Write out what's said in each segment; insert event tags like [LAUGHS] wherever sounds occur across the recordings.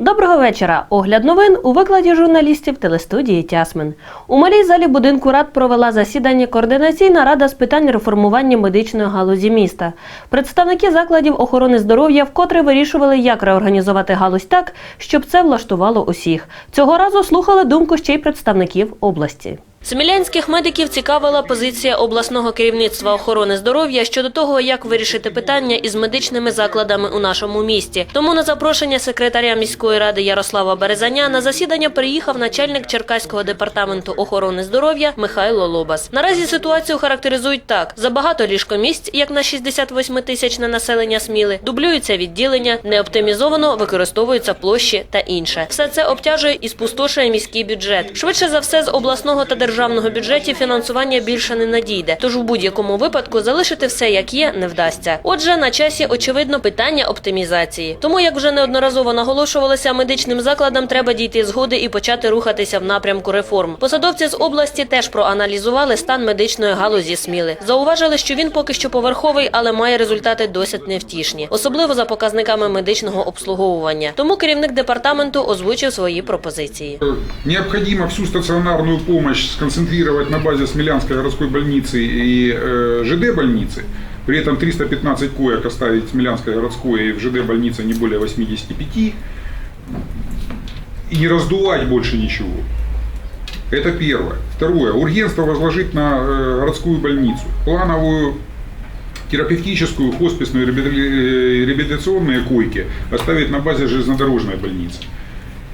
Доброго вечора. Огляд новин у викладі журналістів телестудії Тясмин. У малій залі будинку рад провела засідання координаційна рада з питань реформування медичної галузі міста. Представники закладів охорони здоров'я вкотре вирішували, як реорганізувати галузь так, щоб це влаштувало усіх. Цього разу слухали думку ще й представників області. Смілянських медиків цікавила позиція обласного керівництва охорони здоров'я щодо того, як вирішити питання із медичними закладами у нашому місті. Тому на запрошення секретаря міської ради Ярослава Березаня на засідання приїхав начальник Черкаського департаменту охорони здоров'я Михайло Лобас. Наразі ситуацію характеризують так: забагато ліжкомісць, як на 68 тисячне населення Сміли, дублюються відділення, неоптимізовано використовуються площі та інше. Все це обтяжує і спустошує міський бюджет. Швидше за все, з обласного та державного бюджетів фінансування більше не надійде. Тож у будь-якому випадку залишити все як є не вдасться. Отже, на часі очевидно питання оптимізації. Тому, як вже неодноразово наголошувалося, медичним закладам треба дійти згоди і почати рухатися в напрямку реформ. Посадовці з області теж проаналізували стан медичної галузі Сміли. Зауважили, що він поки що поверховий, але має результати досить невтішні, особливо за показниками медичного обслуговування. Тому керівник департаменту озвучив свої пропозиції. Необходимо всю стационарную помощь сконцентрировать на базе Смелянской городской больницы и э, ЖД больницы. При этом 315 коек оставить в Смелянской городской и в ЖД больнице не более 85. И не раздувать больше ничего. Это первое. Второе. Ургентство возложить на э, городскую больницу. Плановую терапевтическую, хосписную, реабили- э, реабилитационные койки оставить на базе железнодорожной больницы.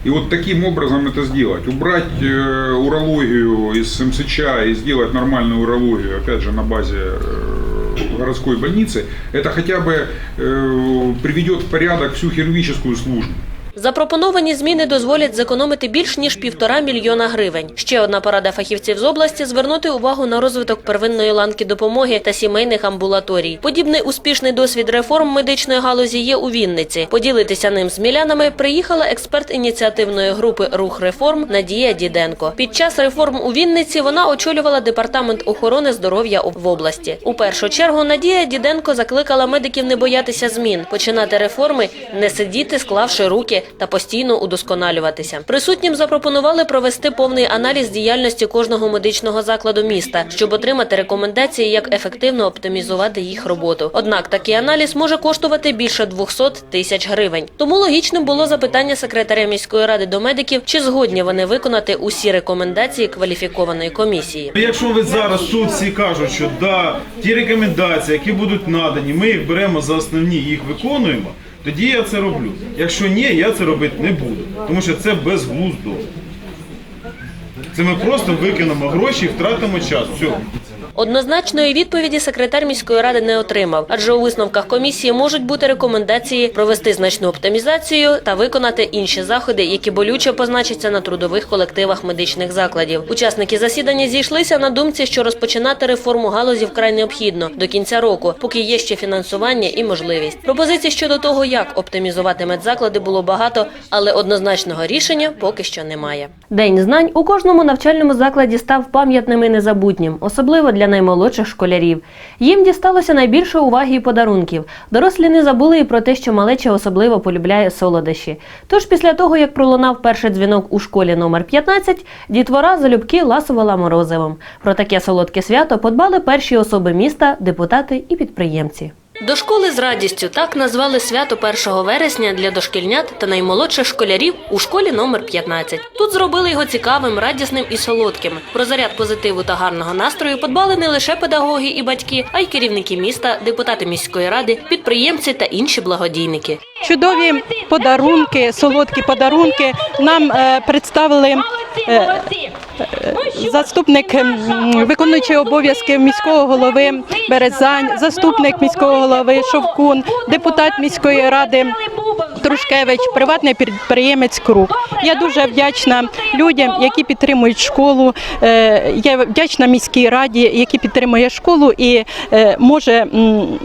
И вот таким образом это сделать. Убрать э, урологию из МСЧ и сделать нормальную урологию, опять же, на базе э, городской больницы, это хотя бы э, приведет в порядок всю хирургическую службу. Запропоновані зміни дозволять зекономити більш ніж півтора мільйона гривень. Ще одна порада фахівців з області звернути увагу на розвиток первинної ланки допомоги та сімейних амбулаторій. Подібний успішний досвід реформ медичної галузі є у Вінниці. Поділитися ним з мілянами приїхала експерт ініціативної групи Рух реформ Надія Діденко. Під час реформ у Вінниці вона очолювала департамент охорони здоров'я в області. У першу чергу Надія Діденко закликала медиків не боятися змін, починати реформи, не сидіти, склавши руки та постійно удосконалюватися. Присутнім запропонували провести повний аналіз діяльності кожного медичного закладу міста, щоб отримати рекомендації, як ефективно оптимізувати їх роботу. Однак такий аналіз може коштувати більше 200 тисяч гривень. Тому логічним було запитання секретаря міської ради до медиків, чи згодні вони виконати усі рекомендації кваліфікованої комісії. Ну, Якщо ви зараз тут всі кажуть, що да, ті рекомендації, які будуть надані, ми їх беремо за основні, їх виконуємо, тоді я це роблю. Якщо ні, я це робити не буду, тому що це безглуздо. Це ми просто викинемо гроші і втратимо час. Все. Однозначної відповіді секретар міської ради не отримав, адже у висновках комісії можуть бути рекомендації провести значну оптимізацію та виконати інші заходи, які болюче позначаться на трудових колективах медичних закладів. Учасники засідання зійшлися на думці, що розпочинати реформу галузі вкрай необхідно до кінця року, поки є ще фінансування і можливість. Пропозицій щодо того, як оптимізувати медзаклади, було багато, але однозначного рішення поки що немає. День знань у кожному навчальному закладі став пам'ятним і незабутнім, особливо для наймолодших школярів. Їм дісталося найбільше уваги і подарунків. Дорослі не забули і про те, що малеча особливо полюбляє солодощі. Тож після того, як пролунав перший дзвінок у школі номер 15, дітвора залюбки ласувала морозивом. Про таке солодке свято подбали перші особи міста, депутати і підприємці. До школи з радістю так назвали свято 1 вересня для дошкільнят та наймолодших школярів у школі номер 15. Тут зробили його цікавим, радісним і солодким. Про заряд позитиву та гарного настрою подбали не лише педагоги і батьки, а й керівники міста, депутати міської ради, підприємці та інші благодійники. чудові подарунки, солодкі подарунки нам е, представили е, заступник виконуючий обов'язки міського голови Березань, заступник міського голови Шовкун, депутат міської ради. Трушкевич, приватний підприємець Круг. Я дуже вдячна людям, які підтримують школу. Е, Я вдячна міській раді, які підтримує школу і е, може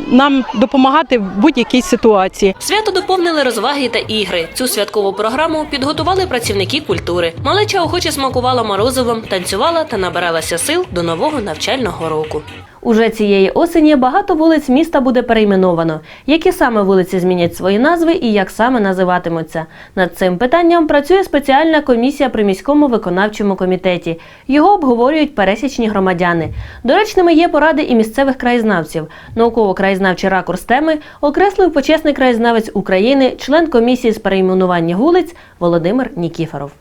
нам допомагати в будь-якій ситуації. Свято доповнили розваги та ігри. Цю святкову програму підготували працівники культури. Малеча охоче смакувала морозивом, танцювала та набиралася сил до нового навчального року. Уже цієї осені багато вулиць міста буде перейменовано. Які саме вулиці змінять свої назви і як саме називатимуться? Над цим питанням працює спеціальна комісія при міському виконавчому комітеті. Його обговорюють пересічні громадяни. Доречними є поради і місцевих краєзнавців. Науково-краєзнавчий ракурс теми окреслив почесний краєзнавець України, член комісії з перейменування вулиць Володимир Нікіфоров.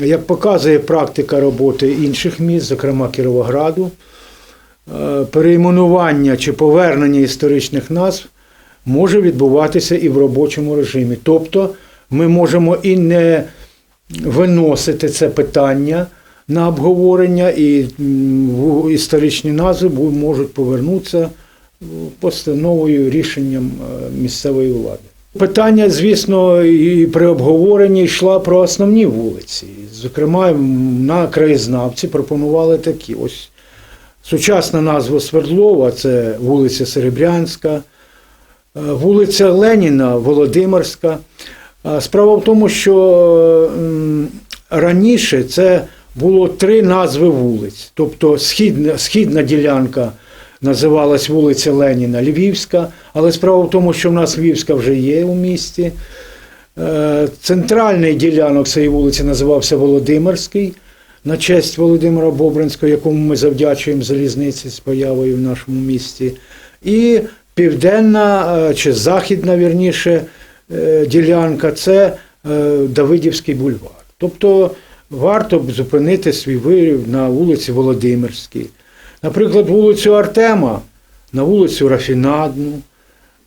Як показує практика роботи інших міст, зокрема Кіровограду, перейменування чи повернення історичних назв може відбуватися і в робочому режимі. Тобто ми можемо і не виносити це питання на обговорення, і історичні назви можуть повернутися е, постановою рішенням е, місцевої влади. Питання, звісно, і при обговоренні йшла про основні вулиці. Зокрема, на краєзнавці пропонували такі. Ось сучасна назва Свердлова це вулиця Серебрянська, е, вулиця Леніна, Володимирська. Справа в тому, що раніше це було три назви вулиць. Тобто східна, східна ділянка називалась вулиця Леніна Львівська, але справа в тому, що в нас Львівська вже є у місті. Е, Центральний ділянок цієї вулиці називався Володимирський на честь Володимира Бобринського, якому ми завдячуємо залізниці з появою в нашому місті. І південна е, чи західна, вірніше, е, ділянка це е, Давидівський бульвар. Тобто варто б зупинити свій вирів на вулиці Володимирській. Наприклад, вулицю Артема на вулицю Рафінадну,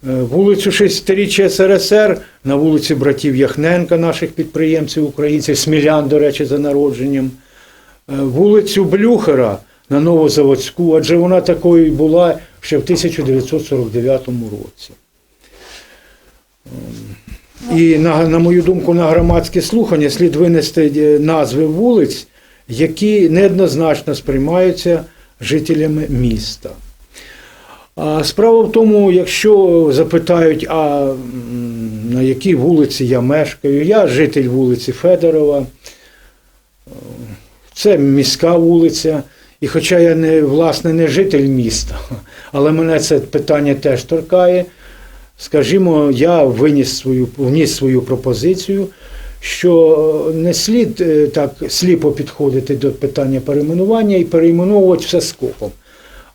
вулицю Шестиріччя СРСР на вулиці братів Яхненка, наших підприємців українців, Смілян, до речі, за народженням, вулицю Блюхера на Новозаводську, адже вона такою була ще в 1949 році. Ем, І на, на мою думку, на громадські слухання слід винести е, назви вулиць, які неоднозначно сприймаються жителями міста. А справа в тому, якщо запитають, а на якій вулиці я мешкаю, я житель вулиці Федорова, Е, це міська вулиця. І хоча я не, власне, не житель міста, [LAUGHS] але мене це питання теж торкає. Скажімо, я виніс свою, вніс свою пропозицію, що не слід е, так сліпо підходити до питання перейменування і перейменовувати все скопом.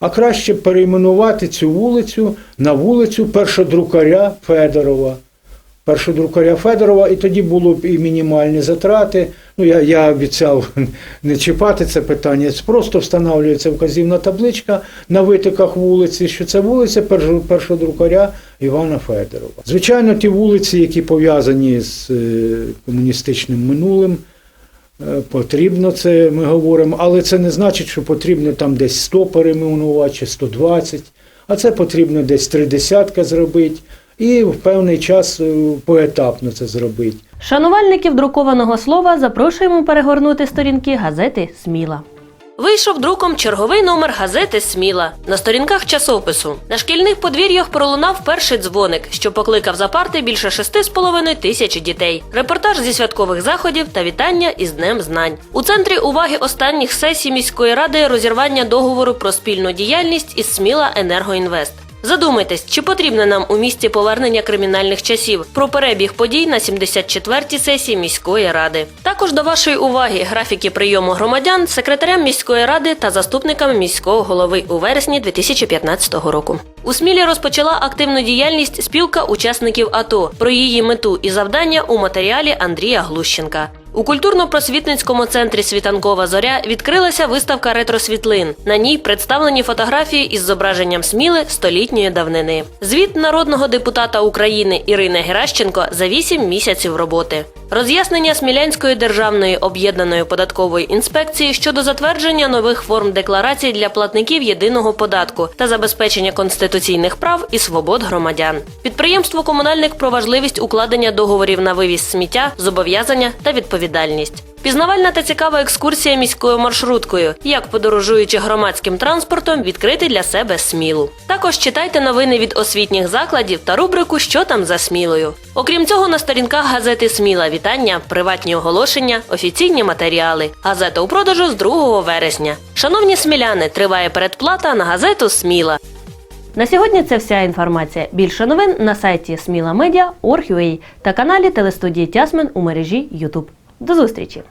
А краще перейменувати цю вулицю на вулицю першодрукаря Федорова. Першодрукаря Федорова, і тоді було б і мінімальні затрати. Ну, я, я обіцяв [LAUGHS] не чіпати це питання. Просто встановлюється вказівна табличка на витоках вулиці, що це вулиця першо- першодрукаря Івана Федорова. Звичайно, ті вулиці, які пов'язані з е, комуністичним минулим, Е, Потрібно це, ми говоримо, але це не значить, що потрібно там десь 100 перейменувати чи 120, а це потрібно десь три десятка зробити і в певний час е, поетапно це зробити. Шанувальників друкованого слова запрошуємо перегорнути сторінки газети Сміла. Вийшов друком черговий номер газети Сміла на сторінках часопису. На шкільних подвір'ях пролунав перший дзвоник, що покликав за парти більше шести з половиною тисяч дітей. Репортаж зі святкових заходів та вітання із Днем знань. У центрі уваги останніх сесій міської ради розірвання договору про спільну діяльність із Сміла Енергоінвест. Задумайтесь, чи потрібне нам у місті повернення кримінальних часів про перебіг подій на 74-й сесії міської ради. Також до вашої уваги графіки прийому громадян секретарям міської ради та заступникам міського голови у вересні 2015 року. У Смілі розпочала активну діяльність спілка учасників АТО. Про її мету і завдання у матеріалі Андрія Глущенка. У культурно-просвітницькому центрі Світанкова зоря відкрилася виставка ретросвітлин. На ній представлені фотографії із зображенням сміли столітньої давнини. Звіт народного депутата України Ірини Геращенко за 8 місяців роботи. Роз'яснення Смілянської державної об'єднаної податкової інспекції щодо затвердження нових форм декларацій для платників єдиного податку та забезпечення конституційних прав і свобод громадян. Підприємство комунальник про важливість укладення договорів на вивіз сміття, зобов'язання та відповідальність. Пізнавальна та цікава екскурсія міською маршруткою, як подорожуючи громадським транспортом, відкрити для себе смілу. Також читайте новини від освітніх закладів та рубрику Що там за смілою. Окрім цього, на сторінках газети Сміла вітання, приватні оголошення, офіційні матеріали. Газета у продажу з 2 вересня. Шановні сміляни, триває передплата на газету Сміла. На сьогодні це вся інформація. Більше новин на сайті Сміла Медіа, та каналі телестудії Тясмен у мережі YouTube. До зустрічі!